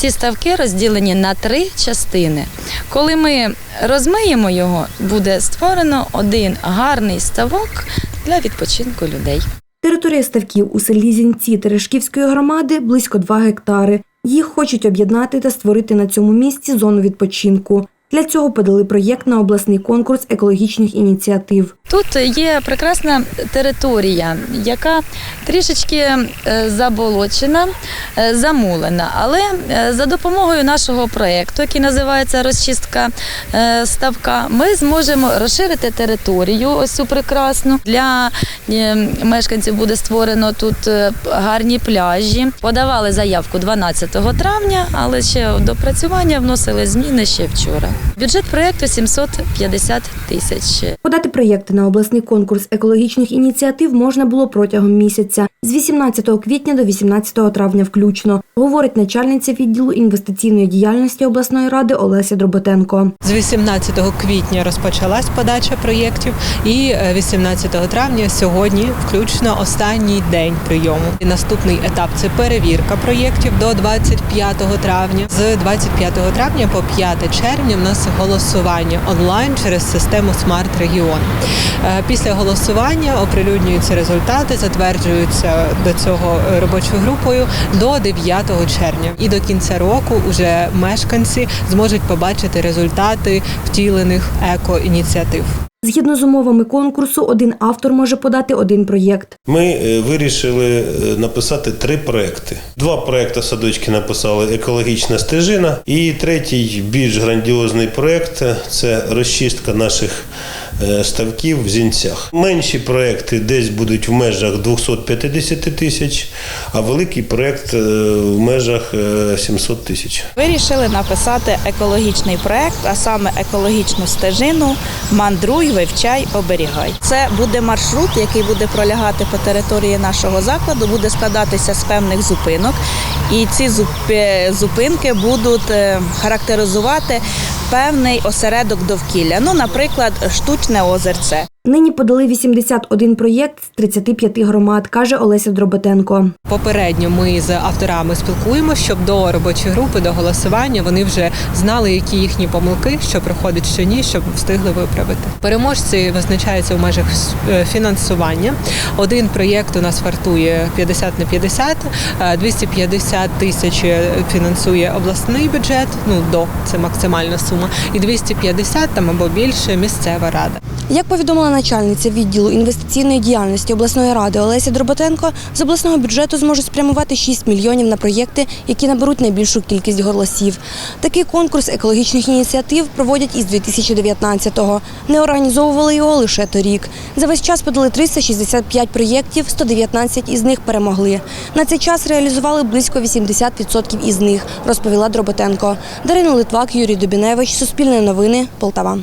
ці ставки розділені на три частини. Коли ми розмиємо його, буде створено один гарний ставок для відпочинку людей. Територія ставків у селі Зінці Терешківської громади близько 2 гектари. Їх хочуть об'єднати та створити на цьому місці зону відпочинку. Для цього подали проєкт на обласний конкурс екологічних ініціатив. Тут є прекрасна територія, яка трішечки е, заболочена, е, замулена. Але е, за допомогою нашого проєкту, який називається Розчистка ставка, ми зможемо розширити територію, ось цю прекрасну. Для мешканців буде створено тут гарні пляжі. Подавали заявку 12 травня, але ще до працювання вносили зміни ще вчора. Бюджет проєкту 750 тисяч. Подати проєкти на обласний конкурс екологічних ініціатив можна було протягом місяця з 18 квітня до 18 травня включно, говорить начальниця відділу інвестиційної діяльності обласної ради Олеся Дроботенко. З 18 квітня розпочалась подача проєктів, і е, 18 травня сьогодні включно останній день прийому. І наступний етап це перевірка проєктів до 25 травня. З 25 травня по 5 червня в нас голосування онлайн через систему Смарт Регіон. Е, Після голосування оприлюднюються результати, затверджуються до цього е, робочою групою до 9 червня. І до кінця року вже мешканці зможуть побачити результати втілених еко-ініціатив. Згідно з умовами конкурсу, один автор може подати один проєкт. Ми е, вирішили е, написати три проекти. Два проекти садочки написали екологічна стежина, і третій більш грандіозний проект це розчистка наших е, ставків в зінцях. Менші проекти десь будуть в межах 250 тисяч, а великий проект е, в межах е, 700 тисяч. Вирішили написати екологічний проект, а саме екологічну стежину Мандруй, вивчай, оберігай. Це буде маршрут, який буде пролягати по території нашого закладу, буде складатися з певних зупинок, і ці зупинки будуть е, характеризувати певний осередок довкілля. Ну, наприклад, штучне озерце. Нині подали 81 проєкт з 35 громад, каже Олеся Дроботенко. Попередньо ми з авторами спілкуємося, щоб до робочої групи, до голосування вони вже знали, які їхні помилки, що проходить, що ні, щоб встигли виправити. Переможці визначаються в межах е, фінансування. Один проєкт у нас вартує 50 на 50, е, 250 тисяч фінансує обласний бюджет. Ну до це максимальна сума, і 250 там або більше місцева рада. Як повідомила начальниця відділу інвестиційної діяльності обласної ради Олеся Дроботенко, з обласного бюджету зможуть спрямувати 6 мільйонів на проєкти, які наберуть найбільшу кількість голосів. Такий конкурс екологічних ініціатив проводять із 2019-го. Не організовували його лише торік. За весь час подали 365 проєктів, 119 із них перемогли. На цей час реалізували близько 80% із них, розповіла Дроботенко. Дарина Литвак, Юрій Дубіневич, Суспільне новини, Полтава.